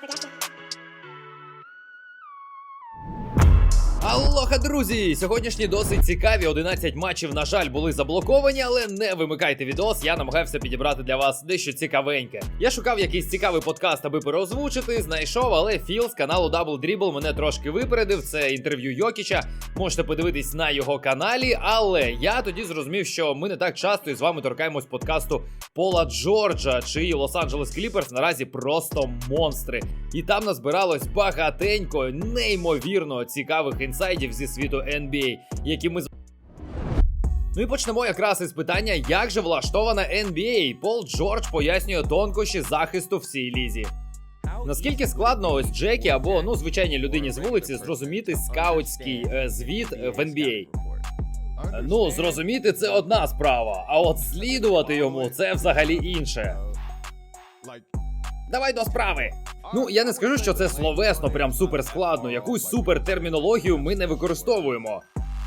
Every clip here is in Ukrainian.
gotcha. Алоха, друзі! Сьогоднішні досить цікаві 11 матчів, на жаль, були заблоковані, але не вимикайте відос. Я намагався підібрати для вас дещо цікавеньке. Я шукав якийсь цікавий подкаст, аби переозвучити, знайшов, але Філ з каналу Double Dribble мене трошки випередив. Це інтерв'ю Йокіча. Можете подивитись на його каналі. Але я тоді зрозумів, що ми не так часто із вами торкаємось подкасту Пола Джорджа, чиї Лос-Анджелес Кліперс наразі просто монстри. І там назбиралось багатенько, неймовірно цікавих інсайдів зі світу NBA, які ми Ну і почнемо якраз із питання, як же влаштована NBA. Пол Джордж пояснює тонкощі захисту в цій лізі. Наскільки складно ось Джекі або ну звичайній людині з вулиці зрозуміти скаутський е, звіт в NBA? Ну, зрозуміти це одна справа, а от слідувати йому це взагалі інше. Давай до справи. Ну, я не скажу, що це словесно, прям супер складно. Якусь супер термінологію ми не використовуємо.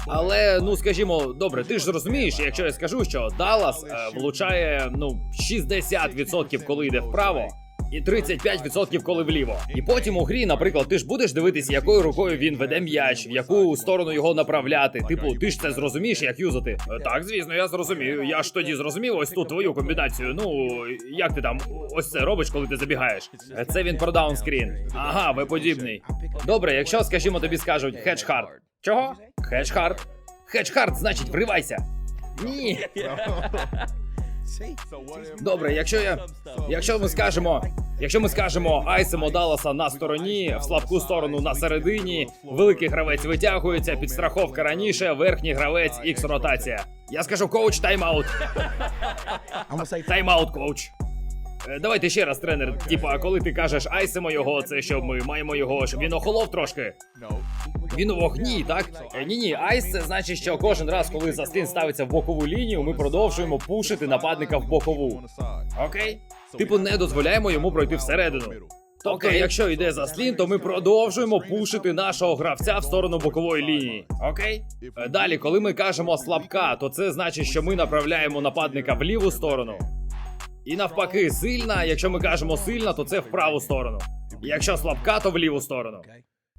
Але, ну скажімо, добре, ти ж зрозумієш, якщо я скажу, що Даллас е, влучає ну 60% коли йде вправо. І 35% коли вліво. І потім у грі, наприклад, ти ж будеш дивитися, якою рукою він веде м'яч, в яку сторону його направляти. Типу, ти ж це зрозумієш, як юзати. Е, Так, звісно, я зрозумію. Я ж тоді зрозумів ось ту твою комбінацію. Ну як ти там ось це робиш, коли ти забігаєш? Е, Це він про даунскрін. Ага, ви подібний. Добре, якщо, скажімо, тобі скажуть хедж хард. Чого? Хедж хард. Хедж хард, значить, вривайся. Ні. Добре, якщо я. Якщо ми скажемо. Якщо ми скажемо айсимо Далласа на стороні, в слабку сторону на середині, великий гравець витягується, підстраховка раніше, верхній гравець ікс ротація. Я скажу коуч тайм-аут. Тайм-аут, коуч. Е, Давайте ще раз, тренер. Типа, коли ти кажеш айсимо його, це що ми маємо його, щоб він охолов трошки. Він у вогні, так? Ні, ні, айс це значить, що кожен раз, коли заслін ставиться в бокову лінію, ми продовжуємо пушити нападника в бокову. Окей? Типу, не дозволяємо йому пройти всередину. Тобто, якщо йде заслін, то ми продовжуємо пушити нашого гравця в сторону бокової лінії. Окей? Е, Далі, коли ми кажемо слабка, то це значить, що ми направляємо нападника в ліву сторону. І навпаки, сильна, якщо ми кажемо сильна, то це в праву сторону. Якщо слабка, то в ліву сторону.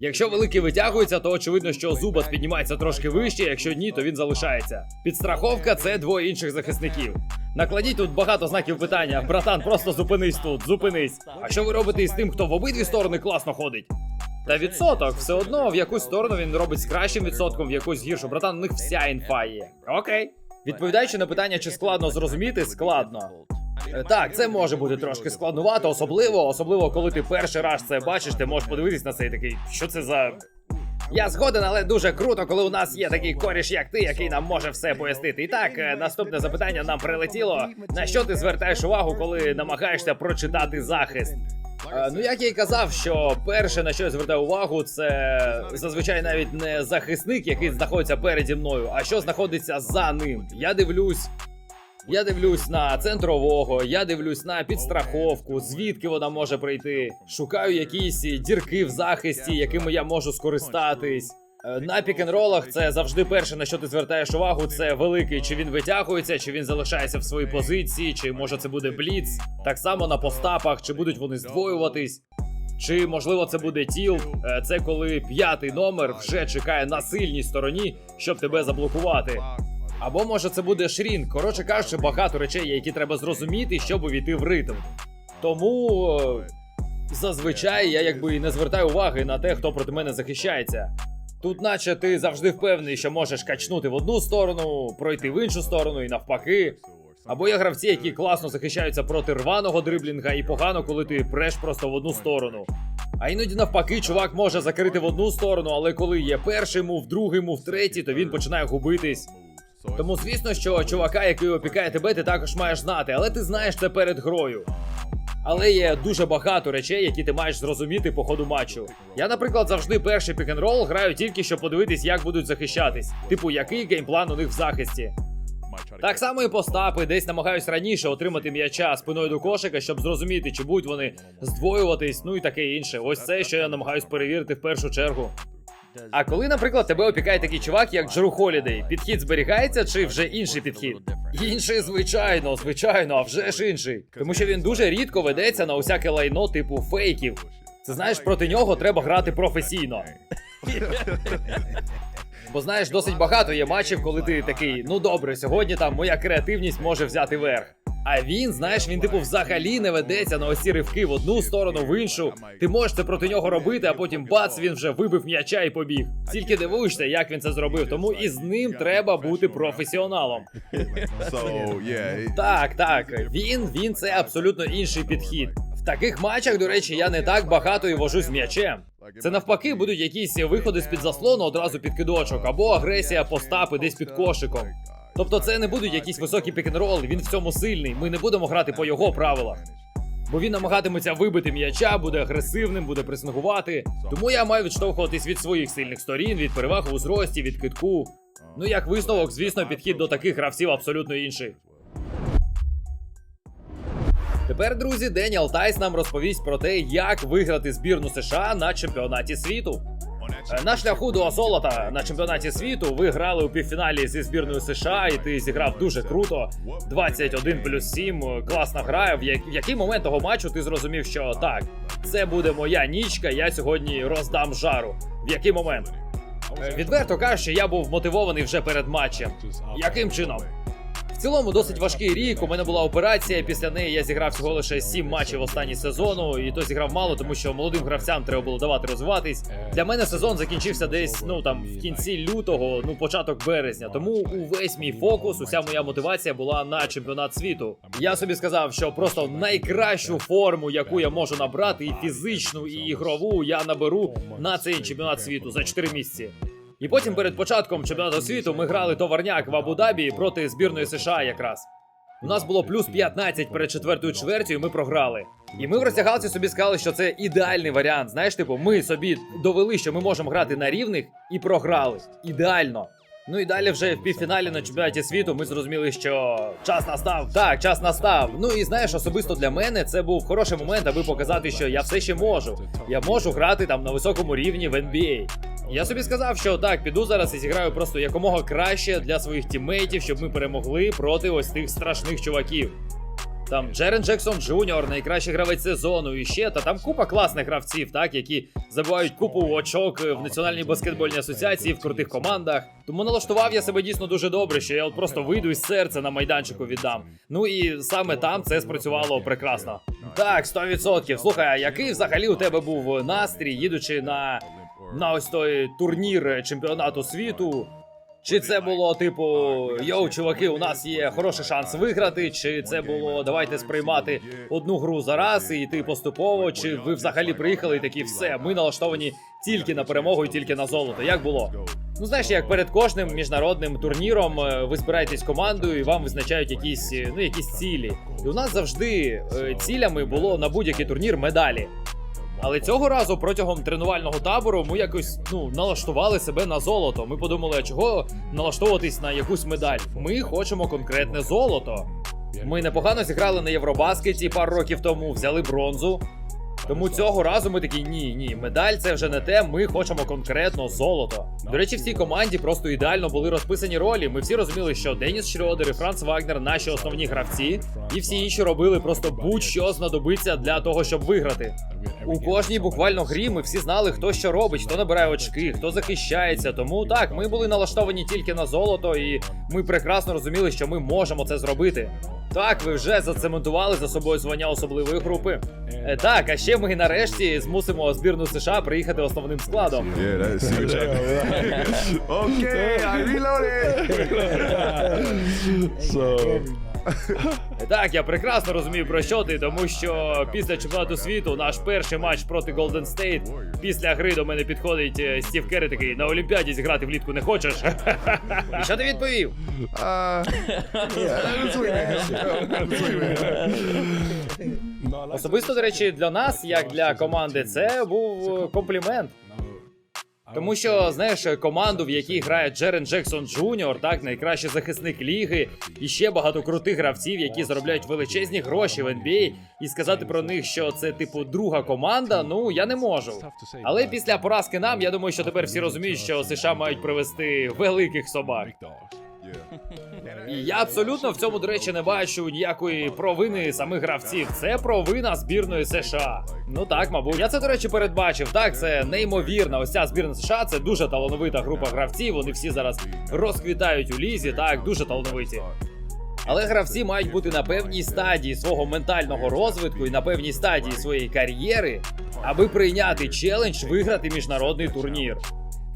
Якщо великий витягується, то очевидно, що зубас піднімається трошки вище, якщо ні, то він залишається. Підстраховка це двоє інших захисників. Накладіть тут багато знаків питання. Братан, просто зупинись тут, зупинись. А що ви робите із тим, хто в обидві сторони класно ходить? Та відсоток, все одно в якусь сторону він робить з кращим відсотком, в якусь гіршу. Братан, у них вся інфа є. Окей. Відповідаючи на питання, чи складно зрозуміти, складно. Е, Так, це може бути трошки складнувато, особливо, особливо коли ти перший раз це бачиш, ти можеш подивитись на це і такий, що це за. Я згоден, але дуже круто, коли у нас є такий коріш, як ти, який нам може все пояснити. І так, е, наступне запитання нам прилетіло. На що ти звертаєш увагу, коли намагаєшся прочитати захист? Е, Ну, як я й казав, що перше на що я звертаю увагу, це зазвичай навіть не захисник, який знаходиться переді мною, а що знаходиться за ним. Я дивлюсь. Я дивлюсь на центрового, я дивлюсь на підстраховку, звідки вона може прийти. Шукаю якісь дірки в захисті, якими я можу скористатись. Е, На пікенролах це завжди перше, на що ти звертаєш увагу. Це великий, чи він витягується, чи він залишається в своїй позиції, чи може це буде бліц. Так само на постапах, чи будуть вони здвоюватись. Чи можливо це буде тіл? Е, Це коли п'ятий номер вже чекає на сильній стороні, щоб тебе заблокувати. Або може це буде шрін. Коротше кажучи, багато речей, які треба зрозуміти, щоб увійти в ритм. Тому е, зазвичай я якби і не звертаю уваги на те, хто проти мене захищається. Тут, наче ти завжди впевнений, що можеш качнути в одну сторону, пройти в іншу сторону і навпаки. Або є гравці, які класно захищаються проти рваного дриблінга, і погано, коли ти преш просто в одну сторону. А іноді навпаки, чувак може закрити в одну сторону, але коли є перший мув, другий мув, третій, то він починає губитись. Тому звісно, що чувака, який опікає тебе, ти також маєш знати, але ти знаєш це перед грою. Але є дуже багато речей, які ти маєш зрозуміти по ходу матчу. Я, наприклад, завжди перший пік-н-рол граю тільки щоб подивитись, як будуть захищатись. Типу, який геймплан у них в захисті. Так само і постапи, десь намагаюсь раніше отримати м'яча спиною до кошика, щоб зрозуміти, чи будуть вони здвоюватись, ну і таке інше. Ось це, що я намагаюсь перевірити в першу чергу. А коли, наприклад, тебе опікає такий чувак, як Джеру Холідей, підхід зберігається чи вже інший підхід? Інший, звичайно, звичайно, а вже ж інший. Тому що він дуже рідко ведеться на усяке лайно типу фейків. Це знаєш, проти нього треба грати професійно. Бо знаєш, досить багато є матчів, коли ти такий, ну добре, сьогодні там моя креативність може взяти верх. А він, знаєш, він типу взагалі не ведеться на ось ці ривки в одну сторону, в іншу. Ти можеш це проти нього робити, а потім бац, він вже вибив м'яча і побіг. Тільки дивуєшся, як він це зробив. Тому і з ним треба бути професіоналом. So yeah, Так, так, він, він це абсолютно інший підхід. В таких матчах, до речі, я не так багато і вожусь м'ячем. Це навпаки будуть якісь виходи з під заслону одразу під кидочок, або агресія постапи десь під кошиком. Тобто це не будуть якісь високі пікінроли, він в цьому сильний. Ми не будемо грати по його правилах. Бо він намагатиметься вибити м'яча, буде агресивним, буде пресингувати. Тому я маю відштовхуватись від своїх сильних сторін, від переваг у зрості, від китку. Ну як висновок, звісно, підхід до таких гравців абсолютно інший. Тепер, друзі, Деніел Тайс нам розповість про те, як виграти збірну США на чемпіонаті світу. Е, На шляху до золота на чемпіонаті світу ви грали у півфіналі зі збірною США, і ти зіграв дуже круто. 21 плюс 7, класна гра. В який момент того матчу ти зрозумів, що так, це буде моя нічка, я сьогодні роздам жару. В який момент? Е, Відверто кажучи, я був мотивований вже перед матчем. Яким чином? Цілому досить важкий рік. У мене була операція. Після неї я зіграв всього лише 7 матчів останній сезону, і то зіграв мало, тому що молодим гравцям треба було давати розвиватись. Для мене сезон закінчився десь ну там в кінці лютого, ну початок березня. Тому увесь мій фокус, уся моя мотивація була на чемпіонат світу. Я собі сказав, що просто найкращу форму, яку я можу набрати, і фізичну, і ігрову, я наберу на цей чемпіонат світу за 4 місяці. І потім перед початком чемпіонату світу ми грали товарняк в Абу-Дабі проти збірної США якраз. У нас було плюс 15 перед четвертою чвертю, і ми програли. І ми в роздягалці собі сказали, що це ідеальний варіант. Знаєш, типу, ми собі довели, що ми можемо грати на рівних і програли. Ідеально. Ну і далі вже в півфіналі на чемпіонаті світу ми зрозуміли, що час настав. Так, час настав. Ну і знаєш, особисто для мене це був хороший момент, аби показати, що я все ще можу. Я можу грати там на високому рівні в NBA. Я собі сказав, що так, піду зараз і зіграю просто якомога краще для своїх тіммейтів, щоб ми перемогли проти ось тих страшних чуваків. Там Джерен Джексон Джуніор, найкращий гравець сезону, і ще та там купа класних гравців, так які забувають купу очок в Національній баскетбольній асоціації в крутих командах. Тому налаштував я себе дійсно дуже добре, що я от просто вийду із серця на майданчику віддам. Ну і саме там це спрацювало прекрасно. Так, 100%. Слухай, а який взагалі у тебе був настрій, їдучи на, на ось той турнір чемпіонату світу? Чи це було типу йоу, чуваки, у нас є хороший шанс виграти? Чи це було давайте сприймати одну гру за раз і йти поступово? Чи ви взагалі приїхали і такі все? Ми налаштовані тільки на перемогу і тільки на золото? Як було? Ну знаєш, як перед кожним міжнародним турніром е, ви збираєтесь командою і вам визначають якісь е, ну якісь цілі. І у нас завжди е, цілями було на будь-який турнір медалі. Але цього разу протягом тренувального табору ми якось ну налаштували себе на золото. Ми подумали, чого налаштовуватись на якусь медаль. Ми хочемо конкретне золото. Ми непогано зіграли на Євробаскеті пару років тому, взяли бронзу. Тому цього разу ми такі ні, ні, медаль це вже не те. Ми хочемо конкретно золото. До речі, в цій команді просто ідеально були розписані ролі. Ми всі розуміли, що Деніс Шрёдер і Франц Вагнер наші основні гравці, і всі інші робили просто будь-що знадобиться для того, щоб виграти. У кожній буквально грі ми всі знали, хто що робить, хто набирає очки, хто захищається. Тому так, ми були налаштовані тільки на золото, і ми прекрасно розуміли, що ми можемо це зробити. Так, ви вже зацементували за собою звання особливої групи. Е, так, а ще ми нарешті змусимо збірну США приїхати основним складом. Yeah, that's see what Okay, I reloaded. So, Так, я прекрасно розумію про що ти, тому що після чемпіонату світу наш перший матч проти Golden State, після гри до мене підходить е, Стів Керрі такий на Олімпіаді зіграти влітку не хочеш. І що ти відповів? Особисто, до речі, для нас, як для команди, це був комплімент. Тому що, знаєш, команду, в якій грає Джерен Джексон Джуніор, так, найкращий захисник ліги, і ще багато крутих гравців, які заробляють величезні гроші в NBA, і сказати про них, що це типу друга команда, ну я не можу. Але після поразки нам, я думаю, що тепер всі розуміють, що США мають привести великих собак. І я абсолютно в цьому, до речі, не бачу ніякої провини самих гравців. Це провина збірної США. Ну так, мабуть. Я це, до речі, передбачив. Так, це неймовірно. Ось ця збірна США це дуже талановита група гравців. Вони всі зараз розквітають у лізі. Так, дуже талановиті. Але гравці мають бути на певній стадії свого ментального розвитку і на певній стадії своєї кар'єри, аби прийняти челендж виграти міжнародний турнір.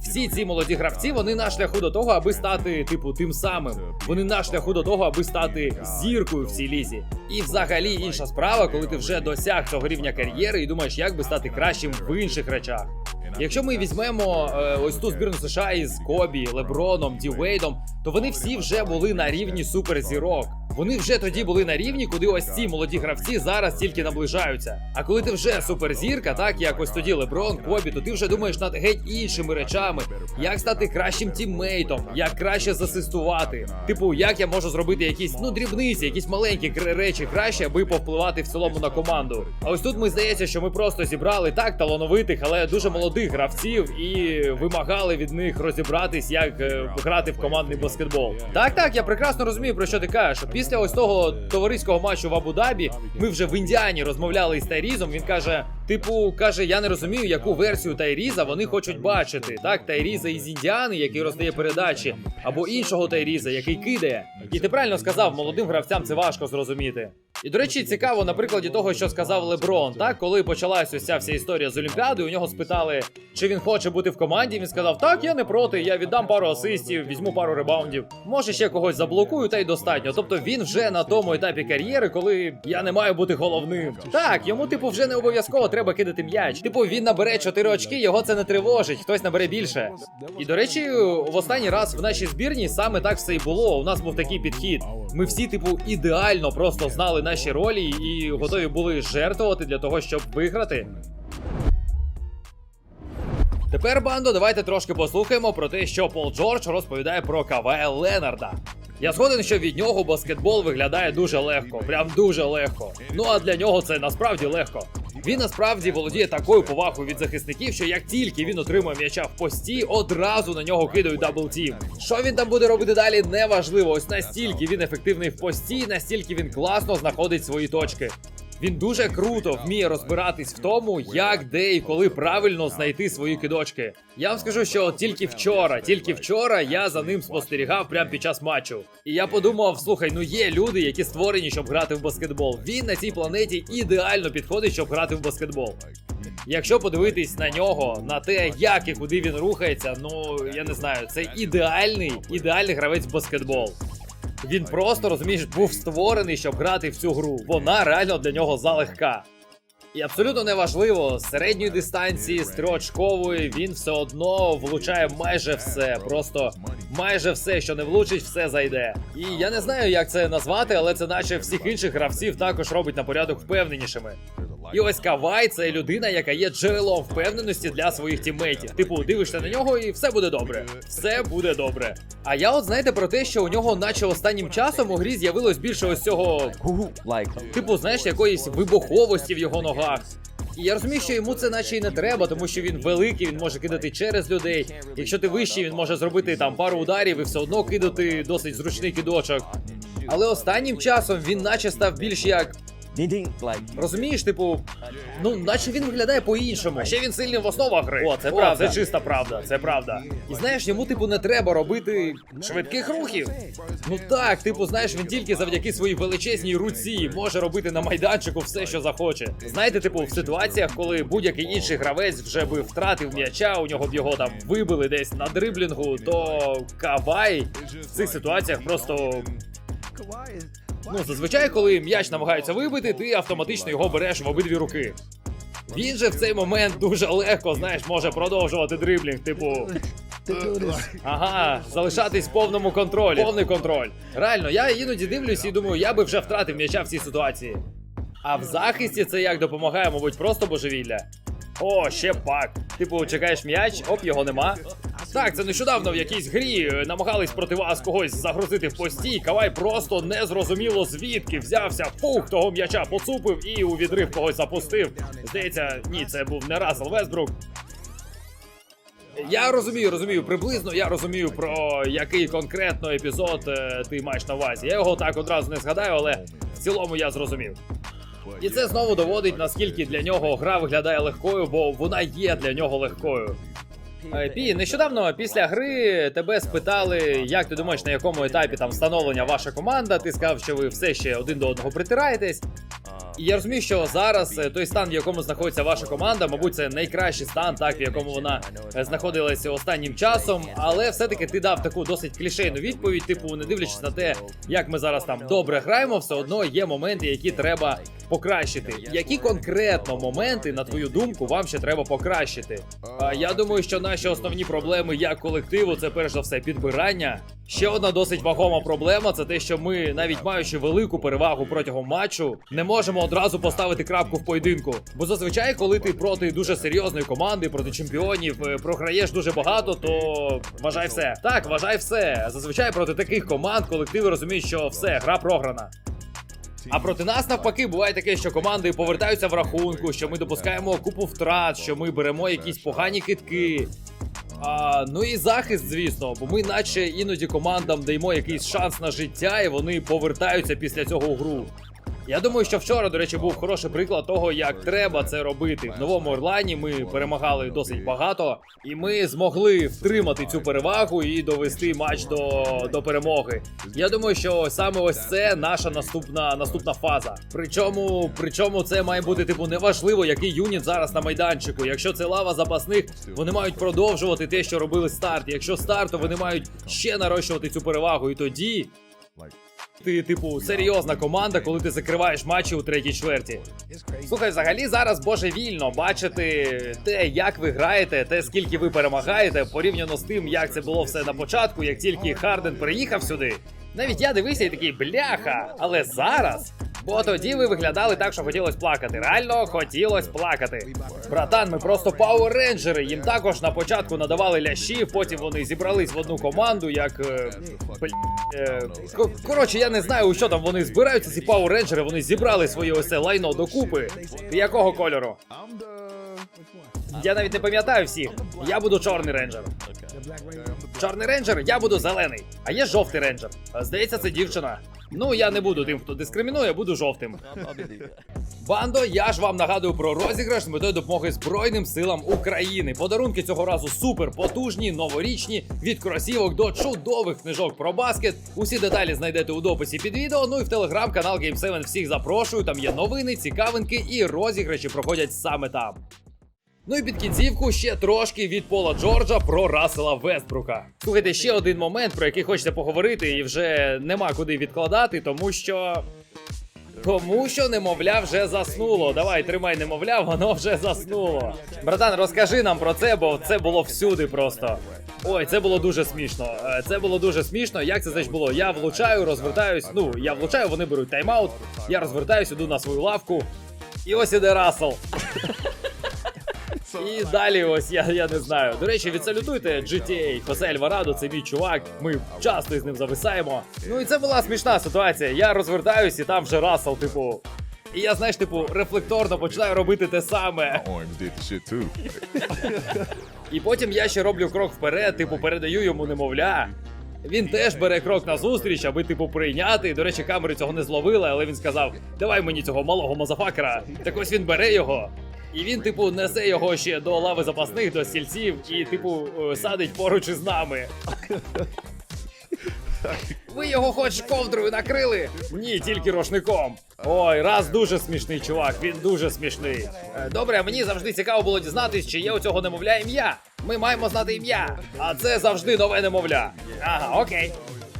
Всі ці молоді гравці вони на шляху до того, аби стати, типу, тим самим. Вони на шляху до того, аби стати зіркою в цій лізі. І взагалі інша справа, коли ти вже досяг цього рівня кар'єри і думаєш, як би стати кращим в інших речах. Якщо ми візьмемо е, ось ту збірну США із Кобі, Леброном, Ді Вейдом, то вони всі вже були на рівні суперзірок. Вони вже тоді були на рівні, куди ось ці молоді гравці зараз тільки наближаються. А коли ти вже суперзірка, так як ось тоді Леброн, Кобі, то ти вже думаєш над геть іншими речами, як стати кращим тіммейтом, як краще засистувати. Типу, як я можу зробити якісь ну дрібниці, якісь маленькі речі краще, аби повпливати в цілому на команду. А ось тут ми здається, що ми просто зібрали так талановитих, але дуже молодих гравців і вимагали від них розібратись, як е, грати в командний баскетбол. Так, так, я прекрасно розумію, про що ти кажеш. Ось того товариського матчу в Абу-Дабі ми вже в Індіані розмовляли із Тайрізом. Він каже: типу, каже, я не розумію, яку версію Тайріза вони хочуть бачити. Так, Тайріза із Індіани, який роздає передачі, або іншого Тайріза, який кидає. І ти правильно сказав, молодим гравцям це важко зрозуміти. І до речі, цікаво на прикладі того, що сказав Леброн. Так, коли почалась ось ця вся історія з Олімпіадою, у нього спитали, чи він хоче бути в команді. Він сказав: Так, я не проти, я віддам пару асистів, візьму пару ребаундів. Може ще когось заблокую, та й достатньо. Тобто він вже на тому етапі кар'єри, коли я не маю бути головним. Так, йому, типу, вже не обов'язково кидати м'яч. Типу, він набере 4 очки, його це не тривожить, хтось набере більше. І до речі, в останній раз в нашій збірні саме так все і було. У нас був такий підхід. Ми всі, типу, ідеально просто знали наші ролі і готові були жертвувати для того, щоб виграти. Тепер, бандо, давайте трошки послухаємо про те, що Пол Джордж розповідає про Кавая Ленарда. Я згоден, що від нього баскетбол виглядає дуже легко, прям дуже легко. Ну а для нього це насправді легко. Він насправді володіє такою повагою від захисників, що як тільки він отримує м'яча в пості, одразу на нього кидають даблтім. Що він там буде робити далі, неважливо. Ось настільки він ефективний в пості, настільки він класно знаходить свої точки. Він дуже круто вміє розбиратись в тому, як, де і коли правильно знайти свої кидочки. Я вам скажу, що от тільки вчора, тільки вчора я за ним спостерігав прямо під час матчу. І я подумав: слухай, ну є люди, які створені, щоб грати в баскетбол. Він на цій планеті ідеально підходить, щоб грати в баскетбол. Якщо подивитись на нього, на те, як і куди він рухається, ну я не знаю, це ідеальний, ідеальний гравець в баскетбол. Він просто розумієш, був створений, щоб грати в цю гру. Вона реально для нього залегка. І абсолютно неважливо, з середньої дистанції, з трьохочкової, він все одно влучає майже все. Просто майже все, що не влучить, все зайде. І я не знаю, як це назвати, але це наче всіх інших гравців також робить на порядок впевненішими. І ось Кавай це людина, яка є джерелом впевненості для своїх тіммейтів. Типу, дивишся на нього і все буде добре. Все буде добре. А я от знаєте про те, що у нього, наче останнім часом у грі з'явилось більше ось цього типу, знаєш, якоїсь вибуховості в його ногах. І я розумію, що йому це наче й не треба, тому що він великий, він може кидати через людей. Якщо ти вищий, він може зробити там пару ударів і все одно кидати досить зручний кидочок. Але останнім часом він наче став більш як. Розумієш, типу, ну, наче він виглядає по-іншому. А ще він сильний в основах гри. О, це правда. Це чиста правда, це правда. І знаєш, йому, типу, не треба робити швидких рухів. Ну так, типу, знаєш, він тільки завдяки своїй величезній руці може робити на майданчику все, що захоче. Знаєте, типу, в ситуаціях, коли будь-який інший гравець вже би втратив м'яча, у нього б його там вибили десь на дриблінгу, то Кавай в цих ситуаціях просто Ну, зазвичай, коли м'яч намагаються вибити, ти автоматично його береш в обидві руки. Він же в цей момент дуже легко, знаєш, може продовжувати дриблінг, типу. this. Ага, залишатись в повному контролі. Повний контроль. Реально, я іноді дивлюсь і думаю, я би вже втратив м'яча в цій ситуації. А в захисті це як допомагає, мабуть, просто божевілля. О, ще пак. Типу, чекаєш м'яч, оп, його нема. Так, це нещодавно в якійсь грі е, намагались проти вас когось загрузити в пості. і Кавай просто незрозуміло звідки взявся, фух, того м'яча поцупив і у відрив когось запустив. Здається, ні, це був не Рассел Вестбрук. Я розумію, розумію, приблизно я розумію про який конкретно епізод е, ти маєш на увазі. Я його так одразу не згадаю, але в цілому я зрозумів. І це знову доводить, наскільки для нього гра виглядає легкою, бо вона є для нього легкою. Пі, нещодавно після гри тебе спитали, як ти думаєш, на якому етапі там встановлення ваша команда. Ти сказав, що ви все ще один до одного притираєтесь. І я розумію, що зараз е, той стан, в якому знаходиться ваша команда, мабуть, це найкращий стан, так в якому вона е, знаходилася останнім часом. Але все-таки ти дав таку досить клішейну відповідь. Типу, не дивлячись на те, як ми зараз там добре граємо, все одно є моменти, які треба покращити. Які конкретно моменти, на твою думку, вам ще треба покращити? Я думаю, що наші основні проблеми як колективу це перш за все підбирання. Ще одна досить вагома проблема це те, що ми, навіть маючи велику перевагу протягом матчу, не можемо одразу поставити крапку в поєдинку. Бо зазвичай, коли ти проти дуже серйозної команди, проти чемпіонів, е, програєш дуже багато, то вважай все. Так, вважай все. Зазвичай проти таких команд колективи розуміють, що все, гра програна. А проти нас навпаки буває таке, що команди повертаються в рахунку, що ми допускаємо купу втрат, що ми беремо якісь погані китки. А, ну і захист, звісно, бо ми, наче іноді командам даємо якийсь шанс на життя, і вони повертаються після цього у гру. Я думаю, що вчора, до речі, був хороший приклад того, як треба це робити. В новому Орлані ми перемагали досить багато, і ми змогли втримати цю перевагу і довести матч до, до перемоги. Я думаю, що саме ось це наша наступна наступна фаза. Причому, причому це має бути типу неважливо, який юніт зараз на майданчику. Якщо це лава запасних, вони мають продовжувати те, що робили старт. Якщо старт, то вони мають ще нарощувати цю перевагу. І тоді ти, типу, серйозна команда, коли ти закриваєш матчі у третій чверті. Слухай, взагалі зараз божевільно бачити те, як ви граєте, те, скільки ви перемагаєте, порівняно з тим, як це було все на початку, як тільки Харден приїхав сюди. Навіть я дивився і такий бляха, але зараз. Бо тоді ви виглядали так, що хотілося плакати. Реально хотілося плакати. Братан, ми просто пауер-рейнджери. Їм також на початку надавали лящі, потім вони зібрались в одну команду, як. е, е, Коротше, я не знаю, у що там вони збираються, ці пауер-рейнджери, вони зібрали своє ось це лайно докупи. Якого кольору? Я навіть не пам'ятаю всіх. Я буду чорний рейнджер. Чорний рейнджер, я буду зелений. А є жовтий рейнджер. Здається, це дівчина. Ну, я не буду тим, хто дискримінує, буду жовтим. Бандо, я ж вам нагадую про розіграш з метою допомоги Збройним силам України. Подарунки цього разу супер потужні, новорічні, від кросівок до чудових книжок про баскет. Усі деталі знайдете у дописі під відео. Ну і в телеграм-канал Game7 всіх запрошую. Там є новини, цікавинки і розіграші проходять саме там. Ну і під кінцівку ще трошки від Пола Джорджа про Рассела Вестбрука. Слухайте, ще один момент, про який хочеться поговорити, і вже нема куди відкладати, тому що. Тому що немовля вже заснуло. Давай, тримай немовля, воно вже заснуло. Братан, розкажи нам про це, бо це було всюди просто. Ой, це було дуже смішно. Е, Це було дуже смішно. Як це значить було? Я влучаю, розвертаюсь. Ну, я влучаю, вони беруть тайм-аут. Я розвертаюсь, іду на свою лавку. І ось іде Рассел. І далі ось я, я не знаю. До речі, відсалютуйте GTA Хосе Альварадо, це мій чувак. Ми часто із ним зависаємо. Ну і це була смішна ситуація. Я розвертаюсь, і там вже Рассел, типу. І я, знаєш, типу, рефлекторно починаю робити те саме. І потім я ще роблю крок вперед, типу, передаю йому немовля. Він теж бере крок назустріч, аби типу прийняти. До речі, камери цього не зловили, але він сказав: Давай мені цього малого мазафакера. Так ось він бере його. І він, типу, несе його ще до лави запасних, до стільців, і, типу, е, садить поруч із нами. Ви його хоч ковдрою накрили? Ні, тільки рушником. Ой, раз дуже смішний чувак, він дуже смішний. Е, Добре, мені завжди цікаво було дізнатись, чи є у цього немовля ім'я. Ми маємо знати ім'я. А це завжди нове немовля. Ага, окей.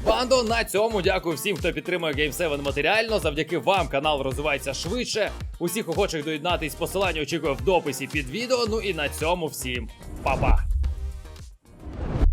Бандо, на цьому дякую всім, хто підтримує Game 7 матеріально. Завдяки вам канал розвивається швидше. Усіх охочих доєднатись посилання очікую в дописі під відео. Ну і на цьому всім па-па.